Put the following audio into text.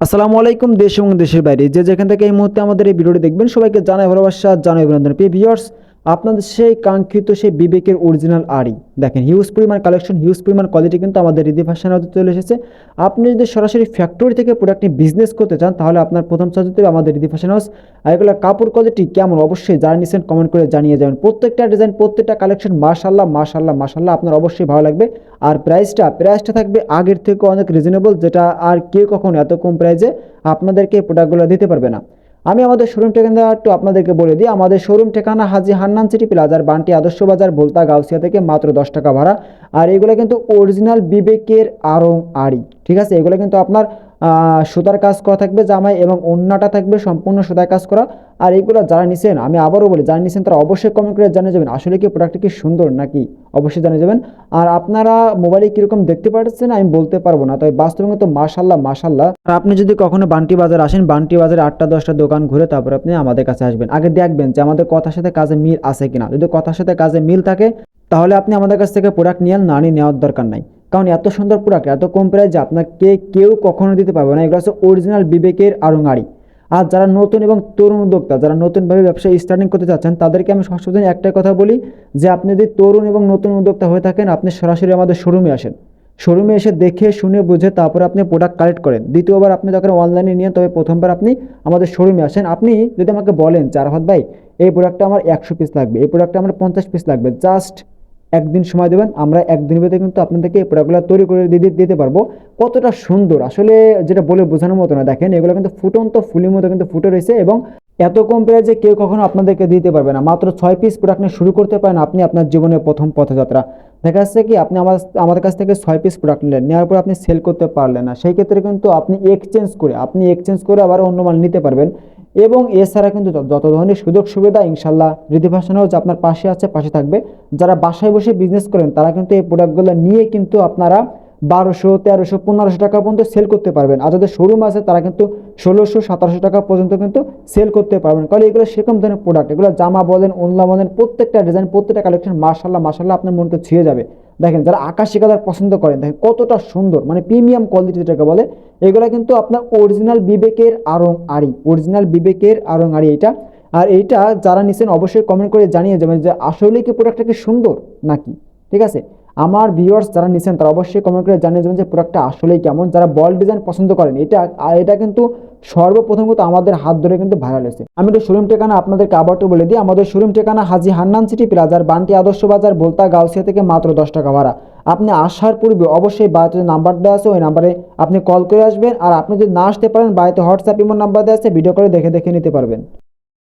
আসসালামু আলাইকুম, দেশ এবং দেশের বাইরে। যে যেখান থেকে এই মুহূর্তে আমাদের এই ভিডিওটি দেখবেন, সবাইকে জানাই ভালোবাসা, জানাই অভিনন্দন। প্রিয় ভিউয়ার্স আপনাদের সেই কাঙ্ক্ষিত, সেই বিবেকের অরিজিনাল আড়ি। দেখেন হিউজ পরিমাণ কালেকশন হিউজ পরিমাণ কোয়ালিটি কিন্তু আমাদের রিদি ফ্যাশন হাউসে চলে এসেছে। আপনি যদি সরাসরি ফ্যাক্টরি থেকে প্রোডাক্ট নিয়ে বিজনেস করতে চান, তাহলে আপনার প্রথম সাজ হতে আমাদের রিদি ফ্যাশন হাউস আর এগুলো কাপড় কোয়ালিটি কেমন, অবশ্যই যারা নিচ্ছেন কমেন্ট করে জানিয়ে যাবেন। প্রত্যেকটা ডিজাইন প্রত্যেকটা কালেকশন মাশাল্লাহ মাশাল্লাহ মাশাল্লাহ আপনার অবশ্যই ভালো লাগবে। আর প্রাইসটা প্রাইসটা থাকবে আগের থেকে অনেক রিজনেবল যেটা আর কেউ কখনো এত কম প্রাইসে আপনাদেরকে প্রোডাক্টগুলো দিতে পারবে না। আমি আমাদের শোরুম ঠিকানা একটু আপনাদেরকে বলে দিই। আমাদের শোরুম ঠিকানা হাজি হান্নান সিটি প্লাজার বান্টি আদর্শ বাজার, ভোলতা, গাউসিয়া থেকে মাত্র দশ টাকা ভাড়া। আর এগুলো কিন্তু অরিজিনাল বিবেকের আরং আড়ি। ঠিক আছে? এগুলো কিন্তু আপনার সুতার কাজ করা থাকবে জামাই এবং অন্যটা থাকবে সম্পূর্ণ সুতার কাজ করা। আর এগুলো যারা নিছেন, আমি আবারও বলি, যারা নিছেন তারা অবশ্যই কমেন্ট করে জানিয়ে যাবেন, আসলে কি প্রোডাক্টটি কি সুন্দর নাকি? অবশ্যই জানিয়ে যাবেন। আর আপনারা মোবাইলে কীরকম দেখতে পাচ্ছেন আমি বলতে পারব না, তবে বাস্তবে কিন্তু মাশাল্লাহ মাশাল্লাহ আর আপনি যদি কখনো বান্টি বাজার আসেন, বান্টি বাজারে আটটা, দশটা দোকান ঘুরে তারপর আপনি আমাদের কাছে আসবেন। আগে দেখবেন যে আমাদের কথার সাথে কাজে মিল আছে কিনা। যদি কথার সাথে কাজে মিল থাকে, তাহলে আপনি আমাদের কাছ থেকে প্রোডাক্ট নিয়ে না নেওয়ার দরকার নাই। কারণ এত সুন্দর প্রোডাক্ট এত কম প্রাইসে আপনাকে কেউ কখনো দিতে পারবে না। এগুলো হচ্ছে অরিজিনাল বিবেকের আড়ঙাড়ি আর যারা নতুন এবং তরুণ উদ্যোক্তা, যারা নতুনভাবে ব্যবসা স্টার্টিং করতে চাচ্ছেন, তাদেরকে আমি সবসময় একটাই কথা বলি যে আপনি যদি তরুণ এবং নতুন উদ্যোক্তা হয়ে থাকেন, আপনি সরাসরি আমাদের শোরুমে আসেন। শোরুমে এসে দেখে, শুনে, বুঝে, তারপরে আপনি প্রোডাক্ট কালেক্ট করেন। দ্বিতীয়বার আপনি যখন অনলাইনে নিয়ে, তবে প্রথমবার আপনি আমাদের শোরুমে আসেন। আপনি যদি আমাকে বলেন যে আরাফাত ভাই, এই প্রোডাক্টটা আমার একশো পিস লাগবে, এই প্রোডাক্টটা আমার পঞ্চাশ পিস লাগবে জাস্ট একদিন সময় দেবেন, আমরা একদিন ভিতরে কিন্তু আপনাদেরকে এই প্রোডাক্টগুলো তৈরি করে দিতে পারব। কতটা সুন্দর, আসলে যেটা বলে বোঝানোর মতো না, দেখেন, এগুলো কিন্তু ফুটন্ত ফুলের মতো কিন্তু ফুটে রয়েছে এবং এত কম প্রাইসে কেউ কখনো আপনাদেরকে দিতে পারবে না। মাত্র ছয় পিস প্রোডাক্ট নিয়ে শুরু করতে পারেন আপনি আপনার জীবনের প্রথম পথযাত্রা। দেখা যাচ্ছে কি, আপনি আমার, আমাদের কাছ থেকে ছয় পিস প্রোডাক্ট নিলেন, নেওয়ার পর আপনি সেল করতে পারলেন না। সেই ক্ষেত্রে কিন্তু আপনি এক্সচেঞ্জ করে, আপনি এক্সচেঞ্জ করে আবার অন্য মাল নিতে পারবেন। এবং এছাড়া কিন্তু যত- ধরনের সুযোগ সুবিধা ইনশাল্লাহ রিদি ফ্যাশন হাউস আপনার পাশে আছে, পাশে থাকবে। যারা বাসায় বসে বিজনেস করেন, তারা কিন্তু এই প্রোডাক্টগুলো নিয়ে কিন্তু আপনারা বারোশো, তেরোশো, পনেরোশো টাকা পর্যন্ত সেল করতে পারবেন। আর যাদের শোরুম আছে, তারা কিন্তু ষোলোশো, সতেরোশো টাকা পর্যন্ত কিন্তু সেল করতে পারবেন। কারণ এগুলো সেরকম ধরনের প্রোডাক্ট এগুলো জামা বলেন ওনলা বলেন, প্রত্যেকটা ডিজাইন প্রত্যেকটা কালেকশন মার্শাল্লাহ মার্শাল্লাহ আপনার মনকে ছুঁয়ে যাবে। দেখেন, যারা আকাশি কালার পছন্দ করেন, দেখেন কতটা সুন্দর মানে প্রিমিয়াম কোয়ালিটি যেটাকে বলে, এগুলো কিন্তু আপনার অরিজিনাল বিবেকের আরং আড়ি অরিজিনাল বিবেকের আরং আড়ি এটা। আর এইটা যারা নিছেন, অবশ্যই কমেন্ট করে জানিয়ে যাবেন যে আসলে কি প্রোডাক্টটা কি সুন্দর নাকি, ঠিক আছে? আমার ভিউয়ার্স যারা নিছেন, তারা অবশ্যই কমেন্ট করে জানিয়ে যাবেন যে প্রোডাক্টটা আসলেই কেমন। যারা বল ডিজাইন পছন্দ করেন, এটা এটা কিন্তু সর্বপ্রথমত আমাদের হাত ধরে কিন্তু ভাইরাল হয়েছে। আমি তো শোরুম ঠিকানা আপনাদেরকে আবারও বলে দিই। আমাদের শোরুম ঠিকানা হাজি হান্নান সিটি প্লাজার বান্টি আদর্শ বাজার, বলতা, গাউসিয়া থেকে মাত্র দশ টাকা ভাড়া। আপনি আসার পূর্বে অবশ্যই বাড়িতে যে নাম্বার দেওয়া আছে, ওই নাম্বারে আপনি কল করে আসবেন। আর আপনি যদি না আসতে পারেন, বাড়িতে হোয়াটসঅ্যাপ ইমোর নাম্বার দেওয়া আছে ভিডিও করে দেখে দেখে নিতে পারবেন।